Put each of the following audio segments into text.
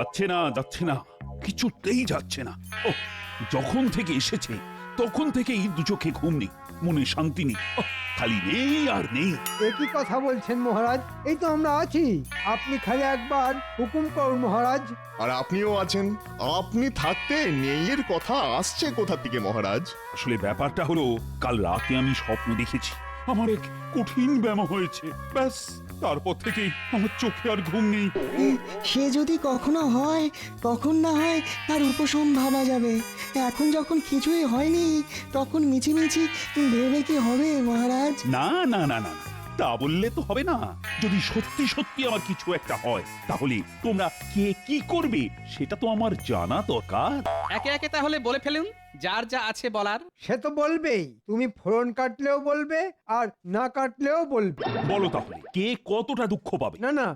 যাচ্ছে না যাচ্ছে না কিছুতেই যাচ্ছে না। ও যখন থেকে এসেছে তখন থেকেই দু চোখে ঘুম নেই মনে শান্তি নেই। খালি নেই আর নেই। একই কথা বলছেন মহারাজ? এই তো আমরা আছি। আপনি খালি একবার হুকুম করুন মহারাজ। আর আপনিও আছেন? আপনি থাকতে নেইয়ের কথা আসছে কোথা থেকে মহারাজ? আসলে ব্যাপারটা হলো কাল রাতে আমি স্বপ্ন দেখেছি। আমার এক কঠিন ব্যায়াম হয়েছে ব্যাস। তারপর থেকেই আমার চোখে আর ঘুম নেই। সে যদি কখনো হয় তখন না হয় তার উপশম ভাবা যাবে। এখন যখন কিছুই হয়নি তখন মিছিমিছি ভেবে কি হবে মহারাজ? না না না না। তা বললে তো হবে না। যদি সত্যি সত্যি আমার কিছু একটা হয় তাহলে তোমরা কে কি করবে সেটা তো আমার জানা দরকার। একে একে তাহলে বলে ফেলুন যার যা আছে বলার। সে তো বলবেই তুমি ফোরন কাটলেও বলবে আর না কাটলেও বলবে। বলো তাহলে কে কতটা দুঃখ পাবে? না না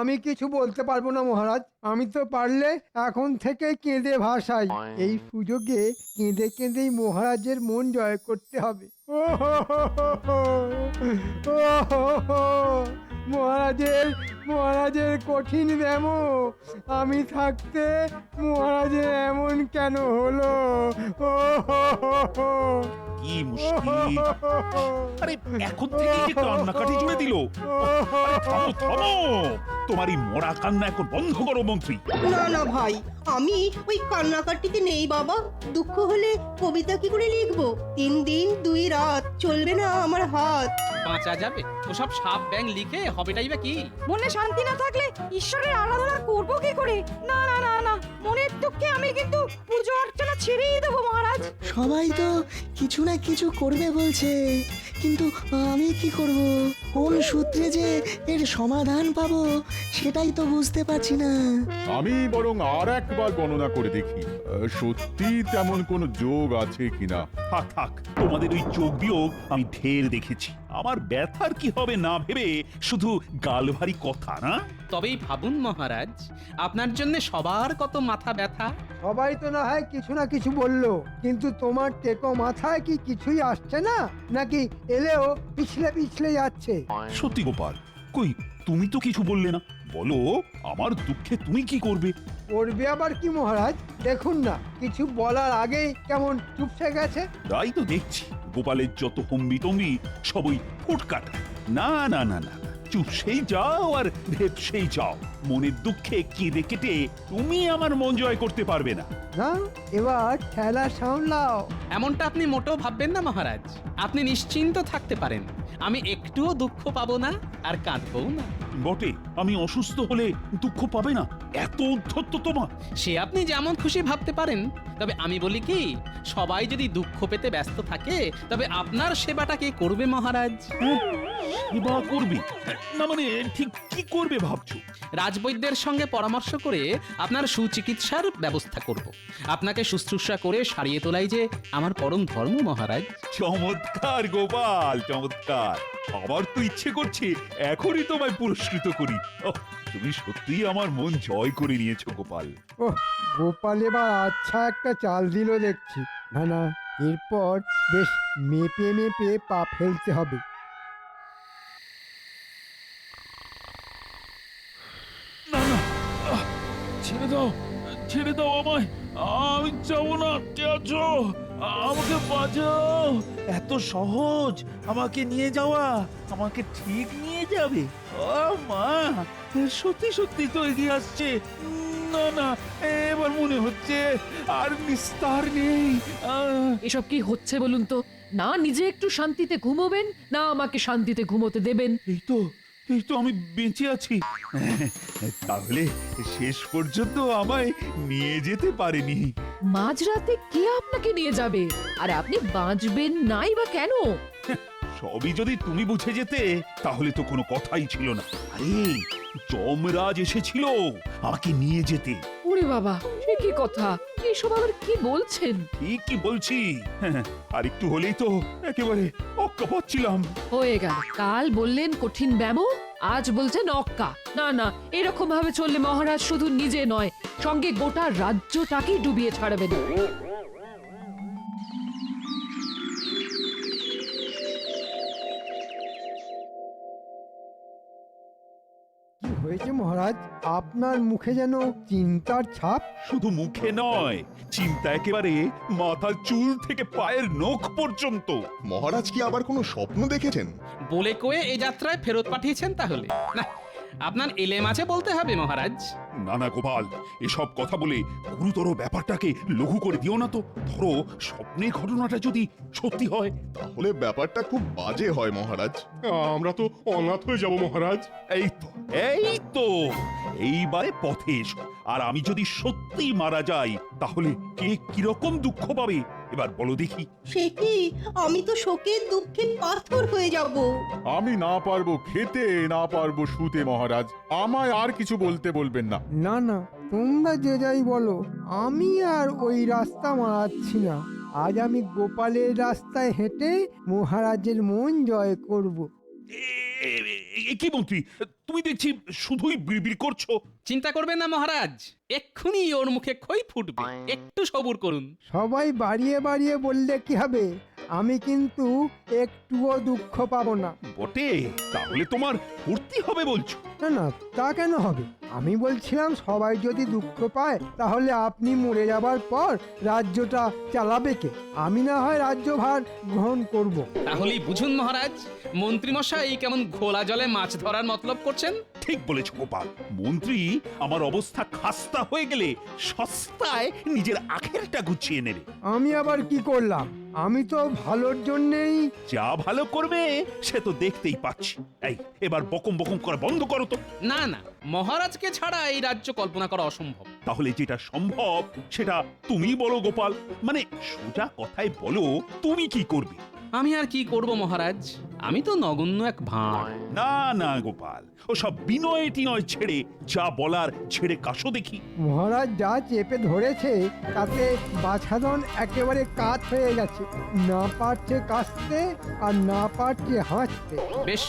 আমি কিছু বলতে পারব না মহারাজ। আমি তো পারলে এখন থেকে কেঁদে ভাসাই। এই সুযোগে কেঁদে কেঁদেই মহারাজের মন জয় করতে হবে। ও হো হো হো হো। হো হো। মহারাজের মহারাজের কঠিন ব্যায়াম আমি থাকতে মহারাজের এমন কেন হলো? ও হো হো হো। কি মুশকিল। আরে এখন থেকে যে কান্নাকাটি জুড়ে দিল। আরে থামো থামো। তোমার এই মরা কান্না এখন বন্ধ করো মন্ত্রী। না না ভাই। আমি ওই কান্নাকাটিতে নেই বাবা। দুঃখ হলে কবিতা কি করে লিখব? তিন দিন দুই রাত চলবে না আমার হাত। বাঁচা যাবে? ওসব সাপ ব্যাং লিখে হবেটাই বা কি? মনে শান্তি না থাকলে ঈশ্বরের আরাধনা করব কি করে? না না না না। মনের দুঃখে আমি কিন্তু পুজো অর্চনা ছেড়েই দেবো মহারাজ। সবাই তো কিছু না কিছু করবে বলছে। কিন্তু আমি কি করব? কোন সূত্রে যে এর সমাধান পাবো সেটাই তো বুঝতে পারছি না। আমি বরং আর একবার গণনা করে দেখি। আহ, সত্যি তেমন কোনো যোগ আছে কিনা? থাক থাক তোমাদের ওই যোগ বিয়োগ আমি ঢের দেখেছি। আমার ব্যথার কি হবে না ভেবে শুধু গাল ভারী কথা না? তবেই ভাবুন মহারাজ আপনার জন্য সবার কত মাথা ব্যথা। সবাই তো না হয় কিছু না কিছু বলল কিন্তু তোমার টেকো মাথায় কি কিছুই আসছে না? নাকি এলেও পিছলে পিছলে যাচ্ছে? সত্যি গোপাল কই তুমি তো কিছু বললে না। বলো আমার দুঃখে তুমি কি করবে? করবে আবার কি মহারাজ? দেখুন না কিছু বলার আগেই কেমন চুপসে গেছে? তাই তো দেখছি গোপালের যত হম্বি টম্বি সবই ফুটকাট না না না না না। চুপ সেই যাও আর ভেব সেই যাও। মনের দুঃখে কেঁদে কেটে তুমি আমার মন জয় করতে পারবে না। না এবার খেলা সামলাও। এমনটা আপনি মোটেও ভাববেন না মহারাজ। আপনি নিশ্চিন্ত থাকতে পারেন। আমি একটুও দুঃখ পাবো না আর কাঁদবও না। বটে, আমি অসুস্থ হলে দুঃখ পাবে না। এত উদ্ধত্ত তোমার। সে আপনি যেমন খুশি ভাবতে পারেন তবে আমি বলি কি সবাই যদি দুঃখ পেতে ব্যস্ত থাকে তবে আপনার সেবাটা কে করবে মহারাজ? হ্যাঁ? সেবা করবে? না মানে ঠিক কি করবে ভাবছ? রাজবৈদ্যের সঙ্গে পরামর্শ করে আপনার সুচিকিৎসার ব্যবস্থা করব। আপনাকে শুশ্রূষা করে সারিয়ে তোলাই যে আমার পরম ধর্ম মহারাজ। চমৎকার গোপাল চমৎকার। আবার তো ইচ্ছে করছে এখনই তোমায় পুরস্কৃত করি। ওহ, তুমি সত্যিই আমার মন জয় করে নিয়েছো গোপাল। ও গোপাল এবার আচ্ছা একটা চাল দিল দেখছি। না না এরপর বেশ মেপে মেপে পা ফেলতে হবে। ছেড়ে দাও ছেড়ে দাও আমায়। আমি যাব না, কে আছো? আমাকে বাঁচাও। এত সহজ, আমাকে নিয়ে যাওয়া, আমাকে ঠিক নিয়ে যাবে। ও মা, সত্যি সত্যি তো এগিয়ে আসছে। না না এবার মনে হচ্ছে আর নিস্তার নেই। আহ। এসব কি হচ্ছে বলুন তো? না নিজে একটু শান্তিতে ঘুমোবেন না আমাকে শান্তিতে ঘুমোতে দেবেন। এই তো এই তো আমি বেঁচে আছি। তাহলে শেষ পর্যন্ত আমায় নিয়ে যেতে পারেনি। মাঝরাতে কে আপনাকে নিয়ে যাবে? আর আপনি বাঁচবেন নাই বা কেন? সবই যদি তুমি বুঝে যেতে তাহলে তো কোনো কথাই ছিল না। আরে যমরাজ এসেছিল আমাকে নিয়ে যেতে। ওরে বাবা সে কি কথা? এসব আবার কি বলছেন? ঠিক কি বলছি। আর একটু হলেই তো একেবারে অক্কা পাচ্ছিলাম হয়ে গেল। কাল বললেন কঠিন ব্যামো আজ বলছেন অক্কা। না না এরকম ভাবে চললে মহারাজ শুধু নিজে নয় সঙ্গে গোটা রাজ্যটাকেই ডুবিয়ে ছাড়বেন। হয়েছে মহারাজ? আপনার মুখে যেন চিন্তার ছাপ? শুধু মুখে নয় চিন্তা একেবারে মাথার চুল থেকে পায়ের নখ পর্যন্ত। মহারাজ কি আবার কোনো স্বপ্ন দেখেছেন? বলে কয়ে এ যাত্রায় ফেরত পাঠিয়েছেন তাহলে। না আপনার এলেম আছে বলতে হবে মহারাজ? নানা গোপাল এসব কথা বলে গুরুতর ব্যাপারটাকে লঘু করে দিও না তো। ধরো স্বপ্নের ঘটনাটা যদি সত্যি হয়। তাহলে ব্যাপারটা খুব বাজে হয় মহারাজ। আমরা তো অনাথ হয়ে যাব মহারাজ। এই তো এই তো এইবারে পথে এসো। আর আমি যদি সত্যি মারা যাই তাহলে কে কীরকম দুঃখ পাবে? এবার বলো দেখি। সে কি? আমি তো শোকের দুঃখে পাথর হয়ে যাব। আমি না পারব খেতে না পারব শুতে মহারাজ। আমায় আর কিছু বলতে বলবেন না। না না তোমরা যে যাই বলো আমি আর ওই রাস্তা মারাচ্ছি না। আজ আমি গোপালের রাস্তায় হেঁটে মহারাজের মন জয় করব। কি মন্ত্রী? তুমি দেখছি শুধুই বিড়বিড় করছ। চিন্তা করবেন না মহারাজ। এক্ষুনি ওর মুখে খই ফুটবে। একটু সবুর করুন। সবাই বাড়িয়ে বাড়িয়ে বললে কি হবে? আমি কিন্তু একটুও দুঃখ পাবো না। বটে তাহলে তোমার ফুর্তি হবে বলছো। না না তা কেন হবে? আমি বলছিলাম সবাই যদি দুঃখ পায় তাহলে আপনি মরে যাবার পর রাজ্যটা চালাবে কে? আমি না হয় রাজ্যভার গ্রহণ করব। তাহলেই বুঝুন মহারাজ মন্ত্রীমশাই কেমন ঘোলা জলে মাছ ধরার মতলব করছেন? ঠিক বলেছ গোপাল। মন্ত্রী আমার অবস্থা খাস্তা হয়ে গেলে সস্তায় নিজের আখেরটা গুছিয়ে নেবে। আমি আবার কি করলাম? আমি তো ভালোর জন্যেই যা ভালো করবে সে তো দেখতেই পাচ্ছি। এই এবার বকম বকম করা বন্ধ করো তো। না না মহারাজকে ছাড়া এই রাজ্য কল্পনা করা অসম্ভব। তাহলে যেটা সম্ভব সেটা তুমি বলো গোপাল। মানে সোজা কথায় বলো তুমি কি করবে? আমি আর কি করব মহারাজ? আমি তো নগণ্য এক ভাঁড়। না না গোপাল। ও সব বিনয় টিনয় ছেড়ে যা বলার ছেড়ে কাশো দেখি। মহারাজ যা চেপে ধরেছে তাতে বাছাধন একেবারে কাত হয়ে গেছে। না পারছে কাশতে আর না পারছে হাসতে বেশ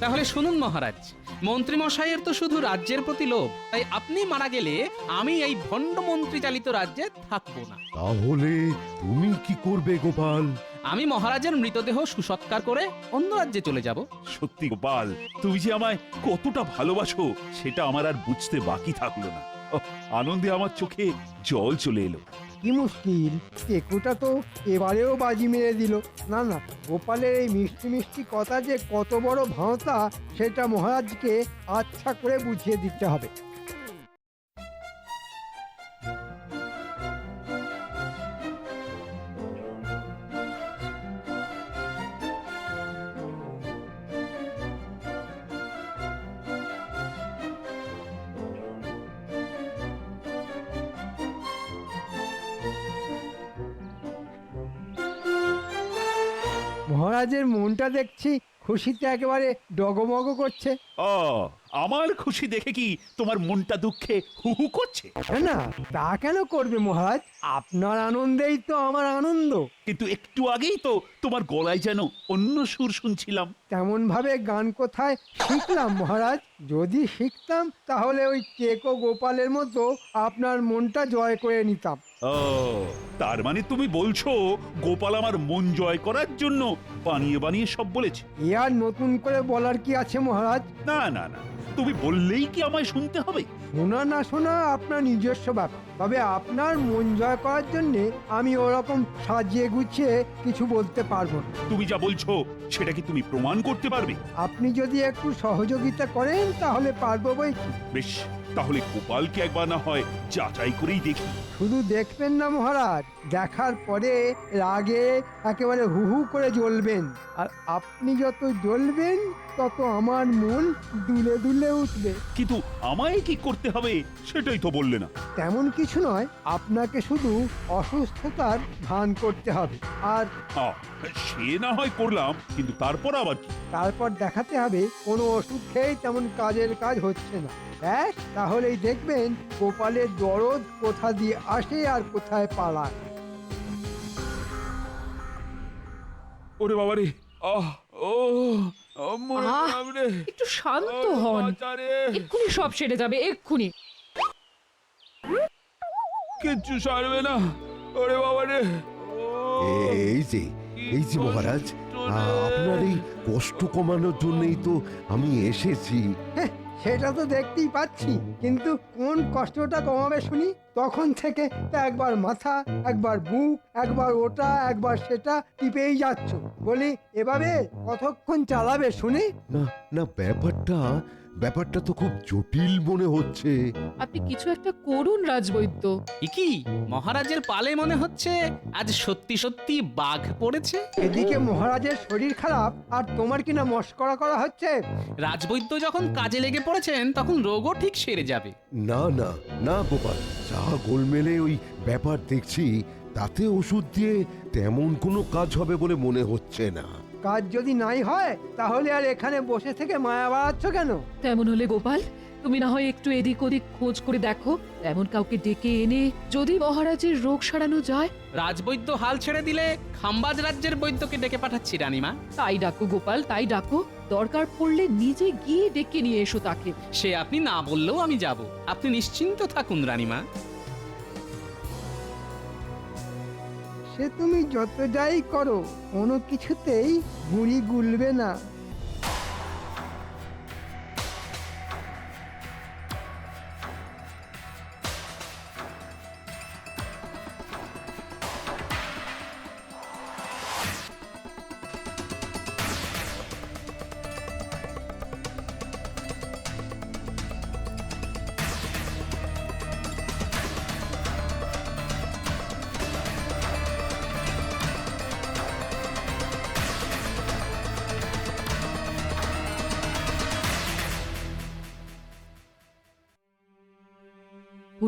তাহলে শুনুন মহারাজ মন্ত্রীমশাইয়ের তো শুধু রাজ্যের প্রতি লোভ তাই আপনি মারা গেলে আমি এই ভণ্ড মন্ত্রী চালিত রাজ্যে থাকব না। তাহলে তুমি কি করবে গোপাল? আমি মহারাজের মৃতদেহ সুসৎকার করে অন্য রাজ্যে চলে যাব। সত্যি গোপাল তুমি যে আমায় কতটা ভালোবাসো সেটা আমার আর বুঝতে বাকি থাকল না। ওহ, আনন্দে আমার চোখে জল চলে এলো। কি মুশকিল কেকুটা তো এবারেও বাজি মেরে দিল। না না গোপালের এই মিষ্টি মিষ্টি কথা যে কত বড় ভাঁওতা সেটা মহারাজকে আচ্ছা করে বুঝিয়ে দিতে হবে। মহারাজের মনটা দেখছি খুশিতে একেবারে ডগমগ করছে। ও আমার খুশি দেখে কি তোমার মনটা দুঃখে হু হু করছে? না তা কেন করবে মহারাজ? আপনার আনন্দেই তো আমার আনন্দ। কিন্তু একটু আগেই তো তোমার গলায় যেন অন্য সুর শুনছিলাম। তেমন ভাবে গান কোথায় শিখলাম মহারাজ? যদি শিখতাম তাহলে ওই কেকো গোপালের মতো আপনার মনটা জয় করে নিতাম। ও তার মানে তুমি বলছো গোপাল আমার মন জয় করার জন্য বানিয়ে বানিয়ে সব বলেছে? এ আর নতুন করে বলার কি আছে মহারাজ? না না না। তুমি বললেই কি আমায় শুনতে হবে? শোনা না শোনা আপনার নিজস্ব ব্যাপার। তবে আপনার মন জয় করার জন্য আমি ওরকম সাজিয়ে গুছিয়ে কিছু বলতে পারব না। তুমি যা বলছো সেটা কি তুমি প্রমাণ করতে পারবে? আপনি যদি একটু সহযোগিতা করেন তাহলে পারব বই কি। বেশ। তাহলে গোপালকে একবার না হয় যাচাই করেই দেখি। শুধু দেখবেন না মহারাজ দেখার পরে রাগে একেবারে হু হু করে জ্বলবেন। আর আপনি যত জ্বলবেন তত আমার মন দুলে দুলে উঠবে। কিন্তু আমায় কি করতে হবে সেটাই তো বললে না। তেমন কিছু নয় আপনাকে শুধু অসুস্থতার ভান করতে হবে। আর সে না হয় করলাম কিন্তু তারপর আবার কি? তারপর দেখাতে হবে কোনো ওষুধ খেয়েই তেমন কাজের কাজ হচ্ছে না। ব্যাস তাহলেই দেখবেন গোপালের দরদ কোথা দিয়ে আসে আর কোথায় পালায়। ওরে বাবারে আহ ও আহ। একটু শান্ত হন। এক্ষুনি সব সেরে যাবে এক্ষুনি। কিচ্ছু সারবে না ওরে বাবা রে এই যে এই যে মহারাজ। আ- আপনার এই কষ্ট কমানোর জন্যই তো আমি এসেছি। সেটা তো দেখতেই পাচ্ছি, কিন্তু কোন কষ্টটা কমাবে শুনি? তখন থেকে একবার মাথা, একবার বুক, একবার ওটা, একবার সেটা টিপেই যাচ্ছ। বলি, এভাবে কতক্ষণ চালাবে শুনি? না না, ব্যাপারটা ব্যাপারটা তো খুব জটিল মনে হচ্ছে। আপনি কিছু একটা করুন রাজবৈদ্য। এ কি? মহারাজের পালে মনে হচ্ছে আজ সত্যি সত্যি বাঘ পড়েছে? এদিকে মহারাজের শরীর খারাপ আর তোমার কিনা মস্করা করা হচ্ছে? রাজবৈদ্য যখন কাজে লেগে পড়েছেন তখন রোগও ঠিক সেরে যাবে। না না না গোপাল যা গোলমেলে ওই ব্যাপার দেখছি তাতে ওষুধ দিয়ে তেমন কোনো কাজ হবে বলে মনে হচ্ছে না। কাজ যদি নাই হয় তাহলে আর এখানে বসে থেকে মায়া বাড়াচ্ছ কেন? তেমন হলে গোপাল তুমি না হয় একটু এদিক ওদিক খোঁজ করে দেখো। এমন কাউকে ডেকে এনে যদি মহারাজের রোগ সারানো যায়? রাজবৈদ্য হাল ছেড়ে দিলে খাম্বাজ রাজ্যের বৈদ্যকে ডেকে পাঠাচ্ছি রানীমা। তাই ডাকো গোপাল তাই ডাকো। দরকার পড়লে নিজে গিয়ে ডেকে নিয়ে এসো তাকে। সে আপনি না বললেও আমি যাব। আপনি নিশ্চিন্ত থাকুন রানীমা। সে তুমি যত যাই করো কোনো কিছুতেই গুড়ি গুলবে না।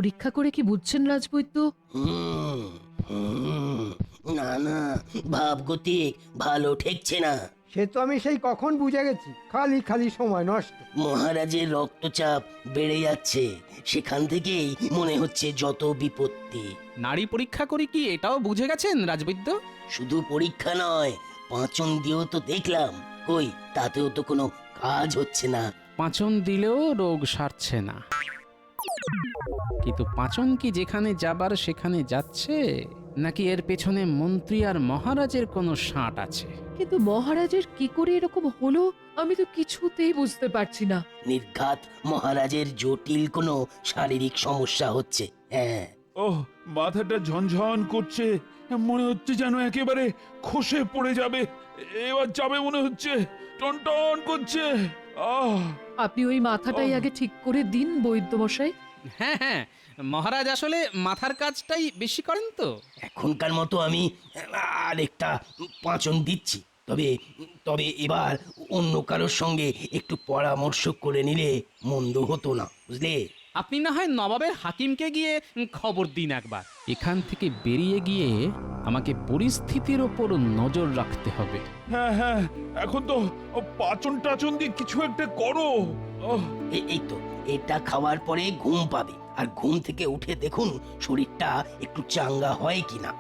পরীক্ষা করে কি বুঝছেন রাজবৈদ্য? হুম, হুম, না না ভাবগতিক ভালো ঠেকছে না। সে তো আমি সেই কখন বুঝে গেছি খালি খালি সময় নষ্ট। মহারাজের রক্তচাপ বেড়ে যাচ্ছে সেখান থেকেই মনে হচ্ছে যত বিপত্তি। নারী পরীক্ষা করি কি এটাও বুঝে গেছেন রাজবৈদ্য? শুধু পরীক্ষা নয় পাঁচন দিয়েও তো দেখলাম। কই তাতেও তো কোনো কাজ হচ্ছে না। পাঁচন দিলেও রোগ সারছে না। কিন্তু পাঁচন কি যেখানে যাবার সেখানে যাচ্ছে? নাকি এর পেছনে মন্ত্রী আর মহারাজের কোনো সাঁট আছে? কিন্তু মহারাজের কি করে এরকম হলো? আমি তো কিছুতেই বুঝতে পারছি না। নির্ঘাত মহারাজের জটিল কোনো শারীরিক সমস্যা হচ্ছে হ্যাঁ। ও মাথাটা ঝনঝন করছে। মনে হচ্ছে যেন একেবারে খসে পড়ে যাবে। এবার যাবে মনে হচ্ছে। টনটন করছে। আহ। আপনি ওই মাথাটাই আগে ঠিক করে দিন বৈদ্য মশাই হ্যাঁ হ্যাঁ। মহারাজ আসলে মাথার কাজটাই বেশি করেন তো? এখনকার মতো আমি আরেকটা পাঁচন দিচ্ছি। তবে তবে এবার অন্য কারোর সঙ্গে একটু পরামর্শ করে নিলে মন্দ হতো না বুঝলে? আপনি না হয় নবাবের হাকিমকে গিয়ে খবর দিন একবার। এখান থেকে বেরিয়ে গিয়ে আমাকে পরিস্থিতির ওপর নজর রাখতে হবে। হ্যাঁ হ্যাঁ। এখন তো ও পাচন টাচন দিয়ে কিছু একটা করো। এই তো। এটা খাওয়ার পরে ঘুম পাবে। আর ঘুম থেকে উঠে দেখুন শরীরটা একটু চাঙ্গা হয় কিনা।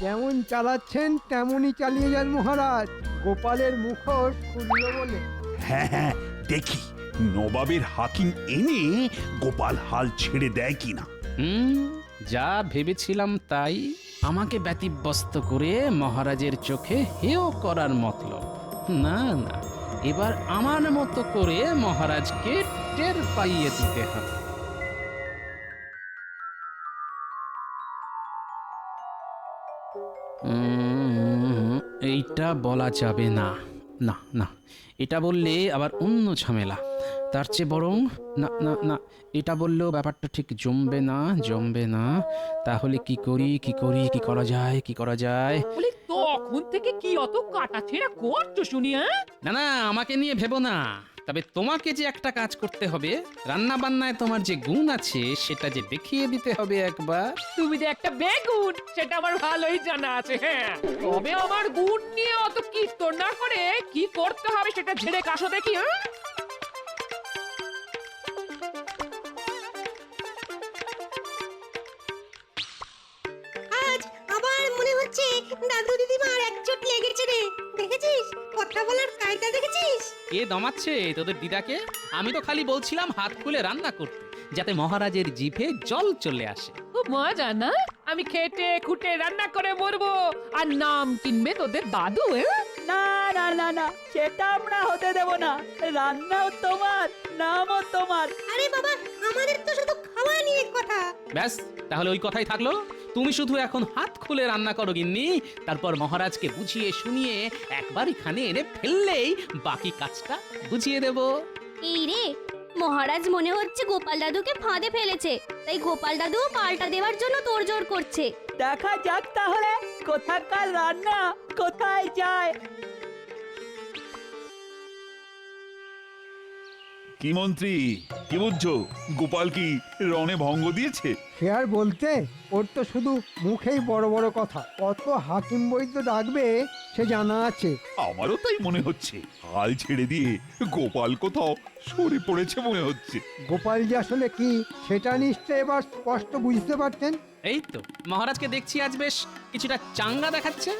যেমন চালাচ্ছেন তেমনই চালিয়ে যান মহারাজ। গোপালের মুখোশ খুলল বলে। হ্যাঁ হ্যাঁ দেখি। নবাবের হাকিম এনে গোপাল হাল ছেড়ে দেয় কিনা? হুম, যা ভেবেছিলাম তাই। আমাকে ব্যতিব্যস্ত করে মহারাজের চোখে হেও করার মতলব। না না, এবার আমার মতো করে মহারাজকে টের পাইয়ে দিতে হবে। এইটা বলা যাবে না। না না, এটা বললে আবার অন্য ঝামেলা। তার চেয়ে বরং না না না এটা বললেও ব্যাপারটা ঠিক জমবে না জমবে না। তাহলে কি করি কি করি কি করা যায় কি করা যায়? বলি তখন থেকে কি অত কাটা ছেঁড়া করছ শুনি হ্যাঁ? না না আমাকে নিয়ে ভেবো না। তবে তোমাকে যে একটা কাজ করতে হবে রান্না বান্নায় তোমার যে গুণ আছে সেটা যে দেখিয়ে দিতে হবে একবার। তুমি যে একটা বেগুন সেটা আমার ভালোই জানা আছে হ্যাঁ। তবে আমার গুণ নিয়ে অত কীর্তন না করে কি করতে হবে সেটা ঝেড়ে কাশো দেখি হ্যাঁ? হচ্ছে? দাদু দিদিমার এক চোট লেগেছে রে। দেখেছিস? কথা বলার কায়দা দেখেছিস? কে দমাচ্ছে তোদের দিদাকে? আমি তো খালি বলছিলাম হাত খুলে রান্না করতে যাতে মহারাজের জিভে জল চলে আসে। খুব মজা না? আমি খেটে খুঁটে রান্না করে মরবো। আর নাম কিনবে তোদের দাদু হ্যাঁ? না না না না সেটা আমরা হতে দেব না। রান্নাও তোমার নামও তোমার। আরে বাবা আমাদের তো শুধু খাওয়া নিয়ে কথা। ব্যাস তাহলে ওই কথাই থাকল। তুমি শুধু এখন হাত খুলে রান্না করো গিন্নি। তারপর মহারাজকে বুঝিয়ে শুনিয়ে একবার এখানে এনে ফেললেই বাকি কাজটা বুঝিয়ে দেব। এই রে মহারাজ মনে হচ্ছে গোপাল দাদুকে ফাঁদে ফেলেছে। তাই গোপাল দাদু পাল্টা দেওয়ার জন্য তোড়জোড় করছে। দেখা যাক তাহলে কোথাকার রান্না কোথায় যায়। কি মন্ত্রী? কি বুঝছ? গোপাল কি রণে ভঙ্গ দিয়েছে? সে আর বলতে ওর তো শুধু মুখেই বড় বড় কথা। কত হাকিম বৈদ্য ডাকবে সে জানা আছে। আমারও তাই মনে হচ্ছে। হাল ছেড়ে দিয়ে গোপাল কোথাও সরে পড়েছে মনে হচ্ছে। গোপাল যে আসলে কি সেটা নিশ্চয় এবার স্পষ্ট বুঝতে পারতেন। এই তো মহারাজকে দেখছি আজ বেশ কিছুটা চাঙ্গা দেখাচ্ছে।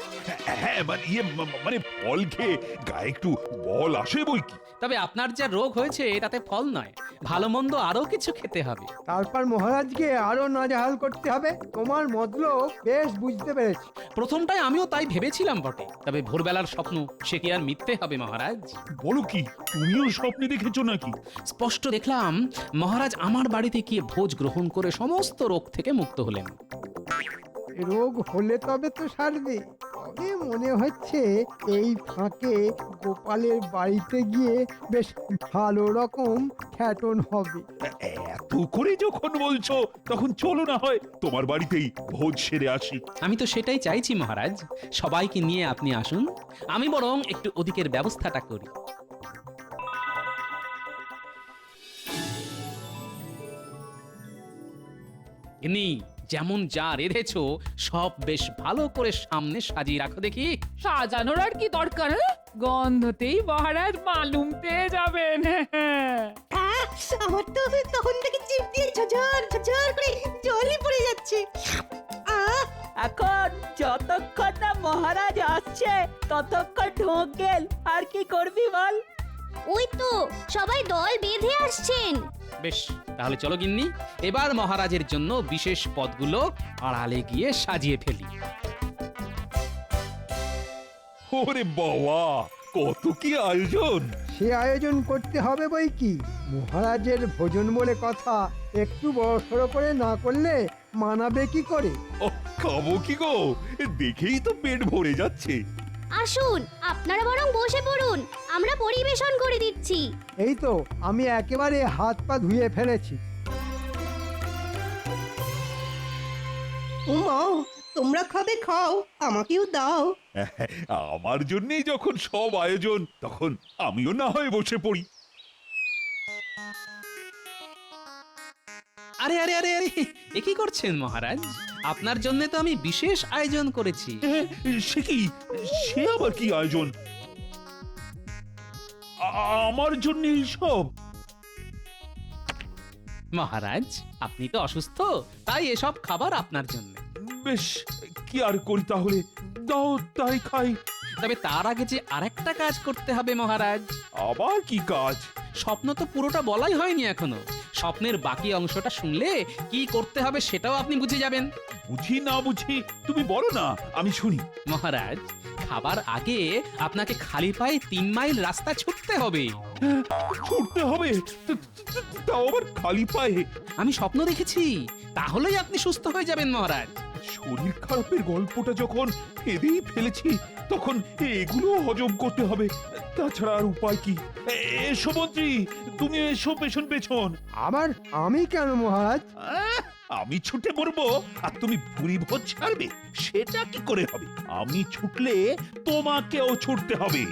হ্যাঁ মানে ইয়ে মা- মানে ফল খেয়ে গায়ে একটু বল আসে বই কি? তবে আপনার যা রোগ হয়েছে তাতে ফল নয়। ভালো মন্দ আরও কিছু খেতে হবে। তারপর মহারাজকে আরও নাজেহাল করতে হবে। তোমার মতলব বেশ বুঝতে পেরেছি। প্রথমটায় আমিও তাই ভেবেছিলাম বটে তবে ভোরবেলার স্বপ্ন সে কি আর মিথ্যে হবে মহারাজ? বলো কি তুমিও স্বপ্নে দেখেছ নাকি? স্পষ্ট দেখলাম মহারাজ আমার বাড়িতে গিয়ে ভোজ গ্রহণ করে সমস্ত রোগ থেকে মুক্ত হলেন। রোগ হলে তবে তো সারবে। তবে মনে হচ্ছে এই ফাঁকে গোপালের বাড়িতে গিয়ে বেশ ভালো রকম খ্যাটন হবে। এত করে যখন বলছো তখন চলো না হয় তোমার বাড়িতেই ভোজ সেরে আসি। আমি তো সেটাই চাইছি মহারাজ। সবাইকে নিয়ে আপনি আসুন। আমি বরং একটু ওদিকের ব্যবস্থাটা করি। গিন্নি, যেমন যা রেধেছো সব বেশ ভালো করে সামনে সাজিয়ে রাখো দেখি। সাজানোর আর কি দরকার হ্যাঁ? গন্ধতেই মহারাজ মালুম পেয়ে যাবেন আহ, আমার তো তখন থেকে চিপ দিয়ে ঝরঝর ঝরঝর করে জলই পড়ে যাচ্ছে। আহ এখন যতক্ষণ না মহারাজ আসছে ততক্ষণ ঢোক গেল আর কি করবি বল? ওই তো সবাই দল বেঁধে আসছেন। বেশ তাহলে চলো গিন্নি এবার মহারাজের জন্য বিশেষ পদগুলো আড়ালে গিয়ে সাজিয়ে ফেলি। ওরে বাবা কত কি আয়োজন! সে আয়োজন করতে হবে বই কি? মহারাজের ভোজন বলে কথা একটু বড়সড় করে না করলে মানাবে কি করে? ও খাব কি গো? দেখেই তো পেট ভরে যাচ্ছে। আসুন আপনারা বরং বসে পড়ুন আমরা পরিবেশন করে দিচ্ছি। এই তো আমি একেবারে হাত পা ধুয়ে ফেলেছি। উমাও তোমরা খাবে খাও আমাকেও দাও। আমার জন্যই যখন সব আয়োজন তখন আমিও না হয় বসে পড়ি। আরে আরে আরে আরে এ কি করছেন মহারাজ? আপনার জন্য তো আমি বিশেষ আয়োজন করেছি। সে কি? সে আবার কি আয়োজন? আমার জন্য সব মহারাজ আপনি তো অসুস্থ তাই এসব খাবার আপনার জন্য। বেশ কি আর করি তাহলে? দাও তাই খাই। তবে তার আগে যে আরেকটা কাজ করতে হবে মহারাজ। আবার কি কাজ? স্বপ্ন তো পুরোটা বলাই হয়নি এখনও স্বপ্নের বাকি অংশটা শুনলে কি করতে হবে সেটাও আপনি বুঝে যাবেন বুঝি না বুঝি তুমি বলো না আমি শুনি মহারাজ খাবার আগে আপনাকে খালি পায়ে তিন মাইল রাস্তা ছুটতে হবে ছুটতে হবে তাও আবার খালি পায়ে আমি স্বপ্ন দেখেছি তাহলেই আপনি সুস্থ হয়ে যাবেন মহারাজ শরীর খারাপের গল্পটা যখন ফেদেই ফেলেছি তখন এগুলো হজম করতে হবে। তাছাড়া আর উপায় কি? এসো মন্ত্রী তুমি এসো পেছন পেছন। আবার আমি কেন মহারাজ? আহ, আমি ছুটে পড়ব আর তুমি ভুরি ভোজ ছাড়বে সেটা কি করে হবে? আমি ছুটলে তোমাকেও ছুটতে হবে।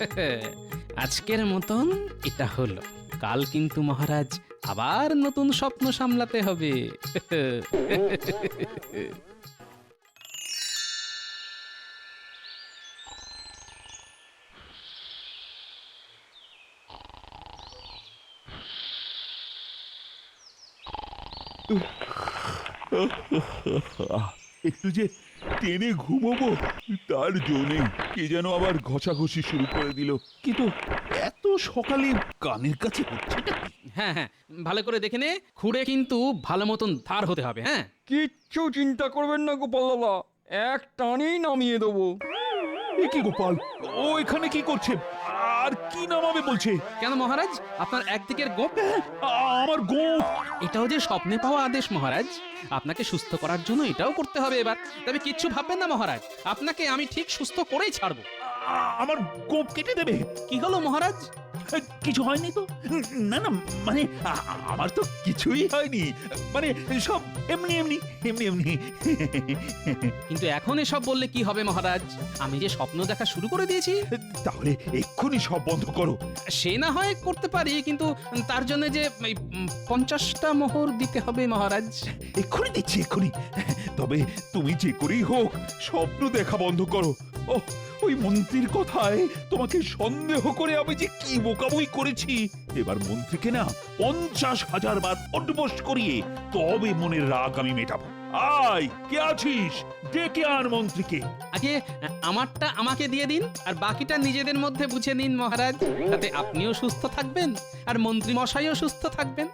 আজকের মতন এটা হলো। কাল কিন্তু মহারাজ আবার নতুন স্বপ্ন সামলাতে হবে। একটু যে টেনে ঘুমোবো? তার জন্যে কে যেন আবার ঘষাঘষি শুরু করে দিল। কিন্তু এত সকালে কানের কাছে হচ্ছেটা কি? হ্যাঁ হ্যাঁ ভালো করে দেখে নে। খুঁড়ে কিন্তু ভালো মতন ধার হতে হবে হ্যাঁ? কিচ্ছু চিন্তা করবেন না গোপাল দাদা। এক টানেই নামিয়ে দেবো। এ কি গোপাল? ও এখানে কি করছে? আর কি নামাবে বলছে? কেন মহারাজ? আপনার একদিকের গোপ। আমার গোপ। এটাও যে স্বপ্নে পাওয়া আদেশ মহারাজ। আপনাকে সুস্থ করার জন্য এটাও করতে হবে এবার। তবে কিচ্ছু ভাববেন না মহারাজ। আপনাকে আমি ঠিক সুস্থ করেই ছাড়বো। আমার গোপ কেটে দেবে। কি হলো মহারাজ? কিছু হয়নি তো? না না মানে আমার তো কিছুই হয়নি। মানে সব এমনি এমনি এমনি এমনি। কিন্তু এখন এসব বললে কি হবে মহারাজ? আমি যে স্বপ্ন দেখা শুরু করে দিয়েছি। তাহলে এক্ষুনি সব বন্ধ করো। সে না হয় করতে পারি কিন্তু তার জন্য যে এই, পঞ্চাশটা মোহর দিতে হবে মহারাজ। এক্ষুনি দিচ্ছি এক্ষুনি। তবে তুমি যে করেই হোক স্বপ্ন দেখা বন্ধ করো। ও ওই মন্ত্রীর কথায় তোমাকে সন্দেহ করে আমি যে কি বোকাবই করেছি। এবার মন্ত্রীকে না পঞ্চাশ হাজার বার অড্ডবস করিয়ে তবে মনের রাগ আমি মেটাবো। আয়, কে আছিস? ডেকে আন মন্ত্রীকে। আগে আমারটা আমাকে দিয়ে দিন, আর বাকিটা নিজেদের মধ্যে বুঝে নিন মহারাজ। তাতে আপনিও সুস্থ থাকবেন, আর মন্ত্রী মশাইও সুস্থ থাকবেন।